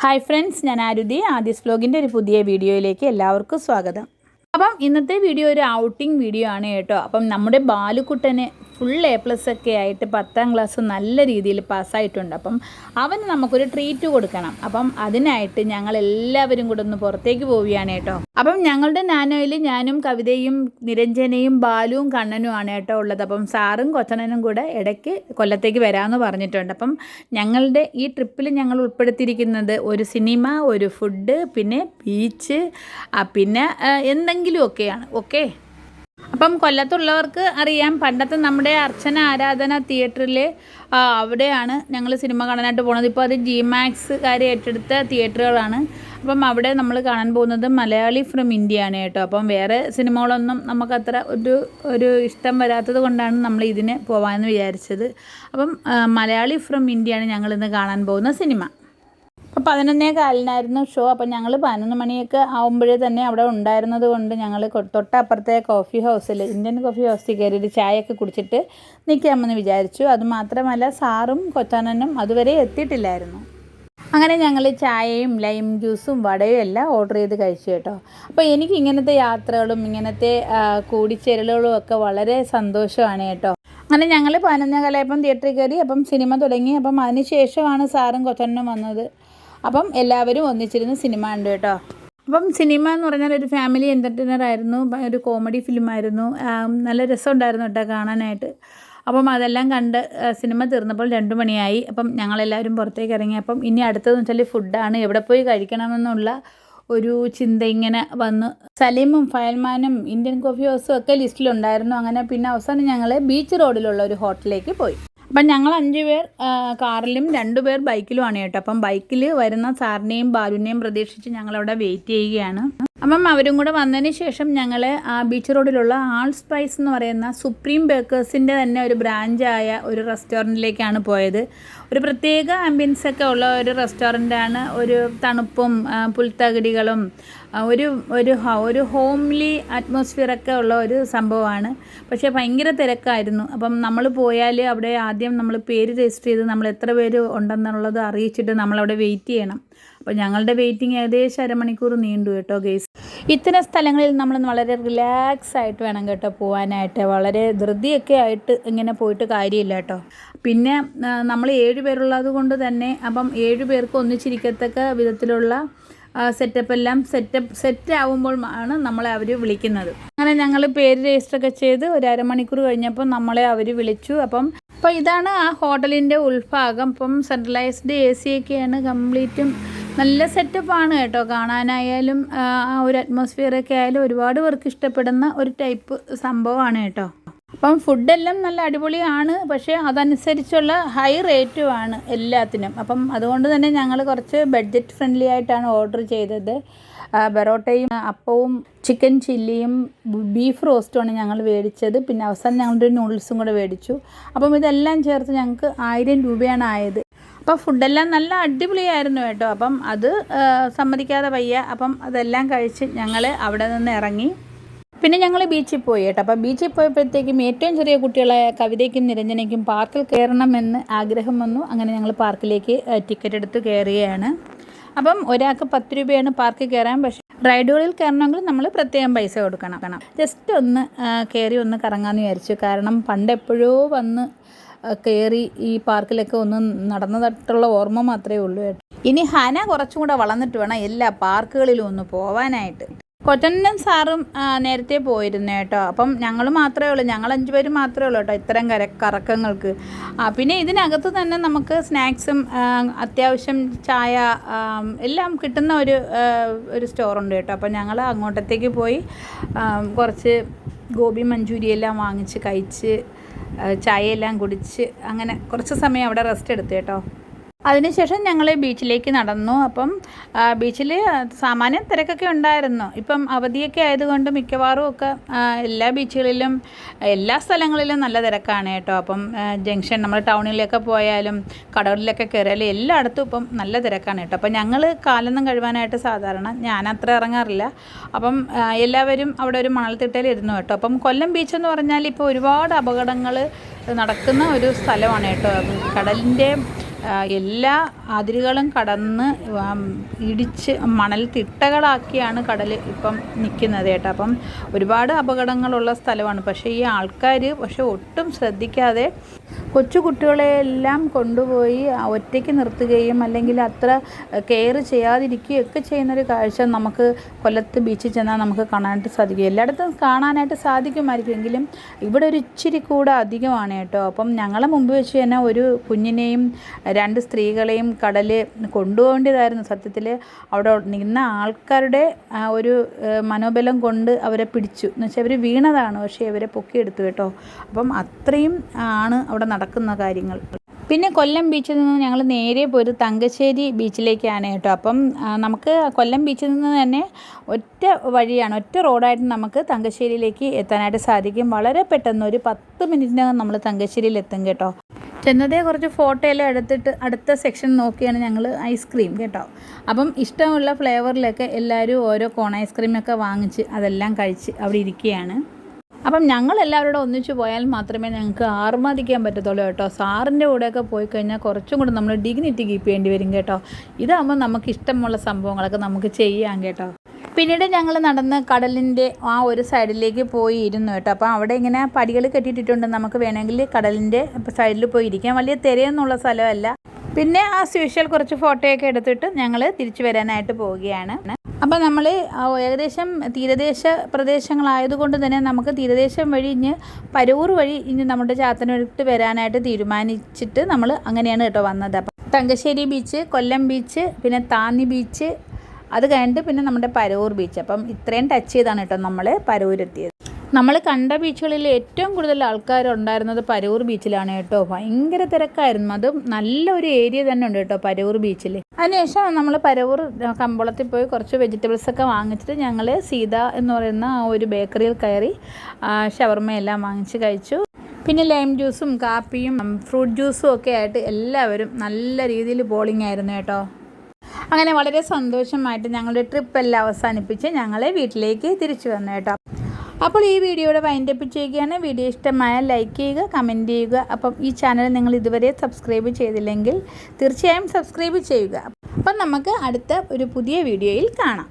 Hi friends ഞാൻ ആരുതി. ആദ്യസ് വ്ലോഗിന്റെ ഒരു പുതിയ വീഡിയോയിലേക്ക് എല്ലാവർക്കും സ്വാഗതം. അപ്പം ഇന്നത്തെ വീഡിയോ ഒരു ഔട്ടിംഗ് വീഡിയോ ആണ് കേട്ടോ. അപ്പം നമ്മുടെ ബാലുക്കുട്ടന് ഫുൾ എ പ്ലസ് ഒക്കെ ആയിട്ട് പത്താം ക്ലാസ് നല്ല രീതിയിൽ പാസ്സായിട്ടുണ്ട് അപ്പം അവന് നമുക്കൊരു ട്രീറ്റ് കൊടുക്കണം. അപ്പം അതിനായിട്ട് ഞങ്ങൾ എല്ലാവരും കൂടെ ഒന്ന് പുറത്തേക്ക് പോവുകയാണ് കേട്ടോ. അപ്പം ഞങ്ങളുടെ നാനോയിൽ ഞാനും കവിതയും നിരഞ്ജനയും ബാലുവും കണ്ണനും ആണ് കേട്ടോ ഉള്ളത്. അപ്പം സാറും കൊച്ചണനും കൂടെ ഇടയ്ക്ക് കൊല്ലത്തേക്ക് വരാമെന്ന് പറഞ്ഞിട്ടുണ്ട്. അപ്പം ഞങ്ങളുടെ ഈ ട്രിപ്പിൽ ഞങ്ങൾ ഉൾപ്പെടുത്തിയിരിക്കുന്നത് ഒരു സിനിമ ഒരു ഫുഡ് പിന്നെ ബീച്ച് പിന്നെ എന്തെങ്കിലുമൊക്കെയാണ്. ഓക്കെ അപ്പം കൊല്ലത്തുള്ളവർക്ക് അറിയാം പണ്ടത്തെ നമ്മുടെ അർച്ചന ആരാധന തിയേറ്ററിൽ അവിടെയാണ് ഞങ്ങൾ സിനിമ കാണാനായിട്ട് പോകുന്നത് ഇപ്പോൾ അത് ജി മാക്സുകാർ ഏറ്റെടുത്ത തിയേറ്ററുകളാണ്. അപ്പം അവിടെ നമ്മൾ കാണാൻ പോകുന്നത് മലയാളി ഫ്രം ഇന്ത്യ ആണ് കേട്ടോ അപ്പം വേറെ സിനിമകളൊന്നും നമുക്കത്ര ഒരു ഒരു ഇഷ്ടം വരാത്തത് കൊണ്ടാണ് നമ്മൾ ഇതിന് പോകാമെന്ന് വിചാരിച്ചത്. അപ്പം മലയാളി ഫ്രം ഇന്ത്യയാണ് ഞങ്ങളിന്ന് കാണാൻ പോകുന്ന സിനിമ. പതിനൊന്നേ കാലിനായിരുന്നു ഷോ അപ്പോൾ ഞങ്ങൾ പതിനൊന്ന് മണിയൊക്കെ ആകുമ്പോഴേ തന്നെ അവിടെ ഉണ്ടായിരുന്നത് കൊണ്ട് ഞങ്ങൾ തൊട്ടപ്പുറത്തെ കോഫി ഹൗസിൽ ഇന്ത്യൻ കോഫി ഹൗസിൽ കയറിയിട്ട് ചായയൊക്കെ കുടിച്ചിട്ട് നിൽക്കാമെന്ന് വിചാരിച്ചു. അതുമാത്രമല്ല സാറും കൊച്ചാനനും അതുവരെ എത്തിയിട്ടില്ലായിരുന്നു. അങ്ങനെ ഞങ്ങൾ ചായയും ലൈം ജ്യൂസും വടയും എല്ലാം ഓർഡർ ചെയ്ത് കഴിച്ചു കേട്ടോ. അപ്പോൾ എനിക്ക് ഇങ്ങനത്തെ യാത്രകളും ഇങ്ങനത്തെ കൂടിച്ചേരലുകളും ഒക്കെ വളരെ സന്തോഷമാണ് കേട്ടോ. അങ്ങനെ ഞങ്ങൾ പതിനൊന്നേ ഇപ്പം തിയേറ്ററിൽ കയറി അപ്പം സിനിമ തുടങ്ങി. അപ്പം അതിന് ശേഷമാണ് സാറും കൊച്ചനും വന്നത്. അപ്പം എല്ലാവരും ഒന്നിച്ചിരുന്ന് സിനിമ ഉണ്ട് കേട്ടോ. അപ്പം സിനിമ എന്ന് പറഞ്ഞാൽ ഒരു ഫാമിലി എന്റർടൈനർ ആയിരുന്നു. ഒരു കോമഡി ഫിലിം ആയിരുന്നു. നല്ല രസമുണ്ടായിരുന്നു കേട്ടോ കാണാനായിട്ട്. അപ്പം അതെല്ലാം കണ്ട് സിനിമ തീർന്നപ്പോൾ രണ്ട് മണിയായി. അപ്പം ഞങ്ങളെല്ലാവരും പുറത്തേക്ക് ഇറങ്ങി. അപ്പം ഇനി അടുത്തതെന്ന് വെച്ചാൽ ഫുഡാണ്. എവിടെ പോയി കഴിക്കണമെന്നുള്ള ഒരു ചിന്ത ഇങ്ങനെ വന്നു. സലീമും ഫയൽമാനും ഇന്ത്യൻ കോഫി ഹൗസും ഒക്കെ ലിസ്റ്റിലുണ്ടായിരുന്നു. അങ്ങനെ പിന്നെ അവസാനം ഞങ്ങൾ ബീച്ച് റോഡിലുള്ള ഒരു ഹോട്ടലിലേക്ക് പോയി. അപ്പം ഞങ്ങൾ അഞ്ച് പേർ കാറിലും രണ്ട് പേർ ബൈക്കിലുമാണ് കേട്ടോ. അപ്പം ബൈക്കിൽ വരുന്ന സാറിനെയും ബാലുവിനെയും പ്രതീക്ഷിച്ച് ഞങ്ങളവിടെ വെയിറ്റ് ചെയ്യുകയാണ്. അപ്പം അവരും കൂടെ വന്നതിന് ശേഷം ഞങ്ങൾ ആ ബീച്ച് റോഡിലുള്ള ആൾ സ്പൈസ് എന്ന് പറയുന്ന സുപ്രീം ബേക്കേഴ്സിന്റെ തന്നെ ഒരു ബ്രാഞ്ചായ ഒരു റെസ്റ്റോറന്റിലേക്കാണ് പോയത്. ഒരു പ്രത്യേക ആംബിയൻസ് ഒക്കെ ഉള്ള ഒരു റെസ്റ്റോറന്റാണ് ഒരു തണുപ്പും പുൽത്തകടികളും ഒരു ഒരു ഒരു ഹോംലി അറ്റ്മോസ്ഫിയറൊക്കെ ഉള്ള ഒരു സംഭവമാണ്. പക്ഷേ ഭയങ്കര തിരക്കായിരുന്നു. അപ്പം നമ്മൾ പോയാൽ അവിടെ ആദ്യം നമ്മൾ പേര് രജിസ്റ്റർ ചെയ്ത് നമ്മൾ എത്ര പേര് ഉണ്ടെന്നുള്ളത് അറിയിച്ചിട്ട് നമ്മളവിടെ വെയിറ്റ് ചെയ്യണം. അപ്പോൾ ഞങ്ങളുടെ വെയിറ്റിംഗ് ഏകദേശം അരമണിക്കൂർ നീണ്ടു കേട്ടോ ഗേസ് ഇത്തരം സ്ഥലങ്ങളിൽ നമ്മൾ വളരെ റിലാക്സ് ആയിട്ട് വേണം കേട്ടോ പോകാനായിട്ട് വളരെ ധൃതിയൊക്കെ ആയിട്ട് ഇങ്ങനെ പോയിട്ട് കാര്യമില്ല കേട്ടോ. പിന്നെ നമ്മൾ ഏഴ് പേരുള്ളത് കൊണ്ട് തന്നെ അപ്പം ഏഴ് പേർക്ക് ഒന്നിച്ചിരിക്കത്തക്ക വിധത്തിലുള്ള സെറ്റപ്പ് എല്ലാം സെറ്റപ്പ് സെറ്റ് ആവുമ്പോൾ ആണ് നമ്മളെ അവർ വിളിക്കുന്നത്. അങ്ങനെ ഞങ്ങൾ പേര് രജിസ്റ്റർ ഒക്കെ ചെയ്ത് ഒരു അരമണിക്കൂർ കഴിഞ്ഞപ്പോൾ നമ്മളെ അവർ വിളിച്ചു. അപ്പം അപ്പോൾ ഇതാണ് ആ ഹോട്ടലിന്റെ ഉൾഭാഗം. ഇപ്പം സെൻട്രലൈസ്ഡ് എ സി ഒക്കെയാണ് കംപ്ലീറ്റും നല്ല സെറ്റപ്പാണ് കേട്ടോ. കാണാനായാലും ആ ഒരു അറ്റ്മോസ്ഫിയറൊക്കെ ആയാലും ഒരുപാട് പേർക്ക് ഇഷ്ടപ്പെടുന്ന ഒരു ടൈപ്പ് സംഭവമാണ് കേട്ടോ. അപ്പം ഫുഡെല്ലാം നല്ല അടിപൊളിയാണ്. പക്ഷേ അതനുസരിച്ചുള്ള ഹൈ റേറ്റുമാണ് എല്ലാത്തിനും. അപ്പം അതുകൊണ്ട് തന്നെ ഞങ്ങൾ കുറച്ച് ബഡ്ജറ്റ് ഫ്രണ്ട്ലി ആയിട്ടാണ് ഓർഡർ ചെയ്തത്. ബെറോട്ടയും അപ്പവും ചിക്കൻ ചില്ലിയും ബീഫ് റോസ്റ്റുമാണ് ഞങ്ങൾ മേടിച്ചത് പിന്നെ അവസാനം ഞങ്ങളുടെ നൂഡിൽസും കൂടെ മേടിച്ചു അപ്പം ഇതെല്ലാം ചേർത്ത് ഞങ്ങൾക്ക് ആയിരം രൂപയാണ് ആയത്. അപ്പോൾ ഫുഡെല്ലാം നല്ല അടിപൊളിയായിരുന്നു കേട്ടോ. അപ്പം അത് സമ്മതിക്കാതെ വയ്യ. അപ്പം അതെല്ലാം കഴിച്ച് ഞങ്ങൾ അവിടെ നിന്ന് ഇറങ്ങി. പിന്നെ ഞങ്ങൾ ബീച്ചിൽ പോയി കേട്ടോ. അപ്പോൾ ബീച്ചിൽ പോയപ്പോഴത്തേക്കും ഏറ്റവും ചെറിയ കുട്ടികളെ കവിതയ്ക്കും നിരഞ്ജനയ്ക്കും പാർക്കിൽ കയറണമെന്ന് ആഗ്രഹം വന്നു. അങ്ങനെ ഞങ്ങൾ പാർക്കിലേക്ക് ടിക്കറ്റ് എടുത്ത് കയറുകയാണ്. അപ്പം ഒരാൾക്ക് പത്ത് രൂപയാണ് പാർക്കിൽ കയറാൻ പക്ഷേ റൈഡുകളിൽ കയറണമെങ്കിൽ നമ്മൾ പ്രത്യേകം പൈസ കൊടുക്കണം. ജസ്റ്റ് ഒന്ന് കയറി ഒന്ന് കറങ്ങാമെന്ന് വിചാരിച്ചു. കാരണം പണ്ട് എപ്പോഴോ വന്ന് കയറി ഈ പാർക്കിലൊക്കെ ഒന്ന് നടന്നതായിട്ടുള്ള ഓർമ്മ മാത്രമേ ഉള്ളൂ ഇനി ഹന കുറച്ചും കൂടെ വളർന്നിട്ട് വേണം എല്ലാ പാർക്കുകളിലും ഒന്ന് പോവാനായിട്ട്. കൊറ്റനും സാറും നേരത്തെ പോയിരുന്നു കേട്ടോ. അപ്പം ഞങ്ങൾ മാത്രമേ ഉള്ളൂ. ഞങ്ങൾ അഞ്ച് പേര് മാത്രമേ ഉള്ളൂ കേട്ടോ ഇത്തരം കര കറക്കങ്ങൾക്ക്. ആ, പിന്നെ ഇതിനകത്ത് തന്നെ നമുക്ക് സ്നാക്സും അത്യാവശ്യം ചായ എല്ലാം കിട്ടുന്ന ഒരു ഒരു സ്റ്റോറുണ്ട് കേട്ടോ. അപ്പം ഞങ്ങൾ അങ്ങോട്ടത്തേക്ക് പോയി കുറച്ച് ഗോപി മഞ്ചൂരി എല്ലാം വാങ്ങിച്ച് കഴിച്ച് ചായയെല്ലാം കുടിച്ച് അങ്ങനെ കുറച്ച് സമയം അവിടെ റെസ്റ്റ് എടുത്തു കേട്ടോ. അതിനുശേഷം ഞങ്ങൾ ബീച്ചിലേക്ക് നടന്നു. അപ്പം ബീച്ചിൽ സാമാന്യം തിരക്കൊക്കെ ഉണ്ടായിരുന്നു. ഇപ്പം അവധിയൊക്കെ ആയതുകൊണ്ട് മിക്കവാറും ഒക്കെ എല്ലാ ബീച്ചുകളിലും എല്ലാ സ്ഥലങ്ങളിലും നല്ല തിരക്കാണ് കേട്ടോ. അപ്പം ജംഗ്ഷൻ നമ്മൾ ടൗണിലൊക്കെ പോയാലും കടകളിലൊക്കെ കയറിയാലും എല്ലായിടത്തും ഇപ്പം നല്ല തിരക്കാണ് കേട്ടോ. അപ്പം ഞങ്ങൾ കാലൊന്നും കഴുവാനായിട്ട് സാധാരണ ഞാൻ അത്ര ഇറങ്ങാറില്ല. അപ്പം എല്ലാവരും അവിടെ ഒരു മണൽത്തിട്ടയിൽ ഇരുന്നു കേട്ടോ. അപ്പം കൊല്ലം ബീച്ച് എന്ന് പറഞ്ഞാൽ ഇപ്പോൾ ഒരുപാട് അപകടങ്ങൾ നടക്കുന്ന ഒരു സ്ഥലമാണ് കേട്ടോ. കടലിന്റെ എല്ലാ അതിരുകളും കടന്ന് ഇടിച്ച് മണൽ തിട്ടകളാക്കിയാണ് കടൽ ഇപ്പം നിൽക്കുന്നത് കേട്ടോ. അപ്പം ഒരുപാട് അപകടങ്ങളുള്ള സ്ഥലമാണ്. പക്ഷേ ഈ ആൾക്കാർ പക്ഷെ ഒട്ടും ശ്രദ്ധിക്കാതെ കൊച്ചു കുട്ടികളെയെല്ലാം കൊണ്ടുപോയി ഒറ്റയ്ക്ക് നിർത്തുകയും അല്ലെങ്കിൽ അത്ര കെയർ ചെയ്യാതിരിക്കുകയൊക്കെ ചെയ്യുന്നൊരു കാഴ്ച നമുക്ക് കൊല്ലത്ത് ബീച്ചിൽ ചെന്നാൽ നമുക്ക് കാണാനായിട്ട് സാധിക്കും. എല്ലായിടത്തും കാണാനായിട്ട് സാധിക്കുമായിരിക്കും. എങ്കിലും ഇവിടെ ഒരു ഇച്ചിരി കൂടെ അധികമാണ് കേട്ടോ. അപ്പം ഞങ്ങളെ മുമ്പ് വെച്ച് തന്നെ ഒരു കുഞ്ഞിനെയും രണ്ട് സ്ത്രീകളെയും കടൽ കൊണ്ടുപോകേണ്ടതായിരുന്നു. സത്യത്തിൽ അവിടെ നിന്ന ആൾക്കാരുടെ ഒരു മനോബലം കൊണ്ട് അവരെ പിടിച്ചു. എന്ന് വെച്ചാൽ അവർ വീണതാണ്. പക്ഷേ ഇവരെ പൊക്കിയെടുത്തു കേട്ടോ. അപ്പം അത്രയും ആണ് അവിടെ നടക്കുന്ന കാര്യങ്ങൾ. പിന്നെ കൊല്ലം ബീച്ചിൽ നിന്ന് ഞങ്ങൾ നേരെ പോയത് തങ്കശ്ശേരി ബീച്ചിലേക്കാണ് കേട്ടോ. അപ്പം നമുക്ക് കൊല്ലം ബീച്ചിൽ നിന്ന് തന്നെ ഒറ്റ വഴിയാണ് ഒറ്റ റോഡായിട്ട് നമുക്ക് തങ്കശ്ശേരിയിലേക്ക് എത്താനായിട്ട് സാധിക്കും. വളരെ പെട്ടെന്ന് ഒരു പത്ത് മിനിറ്റിനകം നമ്മൾ തങ്കശ്ശേരിയിൽ എത്തും കേട്ടോ. ചെന്നതേ കുറച്ച് ഫോട്ടോ എല്ലാം എടുത്തിട്ട് അടുത്ത സെക്ഷൻ നോക്കിയാണ് ഞങ്ങൾ ഐസ്ക്രീം കേട്ടോ. അപ്പം ഇഷ്ടമുള്ള ഫ്ലേവറിലൊക്കെ എല്ലാവരും ഓരോ കോൺ ഐസ്ക്രീമൊക്കെ വാങ്ങിച്ച് അതെല്ലാം കഴിച്ച് അവിടെ ഇരിക്കുകയാണ്. അപ്പം ഞങ്ങൾ എല്ലാവരോടും ഒന്നിച്ച് പോയാൽ മാത്രമേ ഞങ്ങൾക്ക് ആർമാദിക്കാൻ പറ്റത്തുള്ളൂ കേട്ടോ. സാറിന്റെ കൂടെയൊക്കെ പോയി കഴിഞ്ഞാൽ കുറച്ചും കൂടെ നമ്മൾ ഡിഗ്നിറ്റി കീപ്പ് ചെയ്യേണ്ടി വരും കേട്ടോ. ഇതാകുമ്പോൾ നമുക്ക് ഇഷ്ടമുള്ള സംഭവങ്ങളൊക്കെ നമുക്ക് ചെയ്യാം കേട്ടോ. പിന്നീട് ഞങ്ങൾ നടന്ന് കടലിന്റെ ആ ഒരു സൈഡിലേക്ക് പോയി ഇരുന്നു കേട്ടോ. അപ്പോൾ അവിടെ ഇങ്ങനെ പടികൾ കെട്ടിയിട്ടിട്ടുണ്ട്. നമുക്ക് വേണമെങ്കിൽ കടലിന്റെ സൈഡിൽ പോയി ഇരിക്കാം. വലിയ തിരയൊന്നുള്ള സ്ഥലമല്ല. പിന്നെ ആ യൂഷ്വൽ കുറച്ച് ഫോട്ടോയൊക്കെ എടുത്തിട്ട് ഞങ്ങൾ തിരിച്ചു വരാനായിട്ട് പോവുകയാണ്. അപ്പം നമ്മൾ ഏകദേശം തീരദേശ പ്രദേശങ്ങളായതുകൊണ്ട് തന്നെ നമുക്ക് തീരദേശം വഴി ഇഞ്ഞ് പരൂർ വഴി ഇനി നമ്മുടെ ചാത്തനടുത്ത് വരാനായിട്ട് തീരുമാനിച്ചിട്ട് നമ്മൾ അങ്ങനെയാണ് കേട്ടോ വന്നത്. അപ്പം തങ്കശ്ശേരി ബീച്ച് കൊല്ലം ബീച്ച് പിന്നെ താന്നി ബീച്ച് അത് കഴിഞ്ഞിട്ട് പിന്നെ നമ്മുടെ പരൂർ ബീച്ച്. അപ്പം ഇത്രയും ടച്ച് ചെയ്താണ് കേട്ടോ നമ്മൾ പരൂരെത്തിയത് നമ്മൾ കണ്ട ബീച്ചുകളിൽ ഏറ്റവും കൂടുതൽ ആൾക്കാരുണ്ടായിരുന്നത് പരൂർ ബീച്ചിലാണ് കേട്ടോ. ഭയങ്കര തിരക്കായിരുന്നു. അതും നല്ലൊരു ഏരിയ തന്നെ ഉണ്ട് കേട്ടോ പരൂർ ബീച്ചിൽ. അതിനുശേഷം നമ്മൾ പരവൂർ കമ്പളത്തിൽ പോയി കുറച്ച് വെജിറ്റബിൾസ് ഒക്കെ വാങ്ങിച്ചിട്ട് ഞങ്ങൾ സീത എന്ന് പറയുന്ന ആ ഒരു ബേക്കറിയിൽ കയറി ഷവർമയെല്ലാം വാങ്ങിച്ച് കഴിച്ചു. പിന്നെ ലൈം ജ്യൂസും കാപ്പിയും ഫ്രൂട്ട് ജ്യൂസും ഒക്കെ ആയിട്ട് എല്ലാവരും നല്ല രീതിയിൽ ബോളിംഗ് ആയിരുന്നു കേട്ടോ. അങ്ങനെ വളരെ സന്തോഷമായിട്ട് ഞങ്ങളുടെ ട്രിപ്പ് എല്ലാം അവസാനിപ്പിച്ച് ഞങ്ങളെ വീട്ടിലേക്ക് തിരിച്ചു വന്നു കേട്ടോ. അപ്പോൾ ഈ വീഡിയോയുടെ വൈൻഡപ്പ് ചെയ്യുകയാണ്. വീഡിയോ ഇഷ്ടമായ ലൈക്ക് ചെയ്യുക കമന്റ് ചെയ്യുക. അപ്പം ഈ ചാനൽ നിങ്ങൾ ഇതുവരെ സബ്സ്ക്രൈബ് ചെയ്തില്ലെങ്കിൽ തീർച്ചയായും സബ്സ്ക്രൈബ് ചെയ്യുക. അപ്പം നമുക്ക് അടുത്ത ഒരു പുതിയ വീഡിയോയിൽ കാണാം.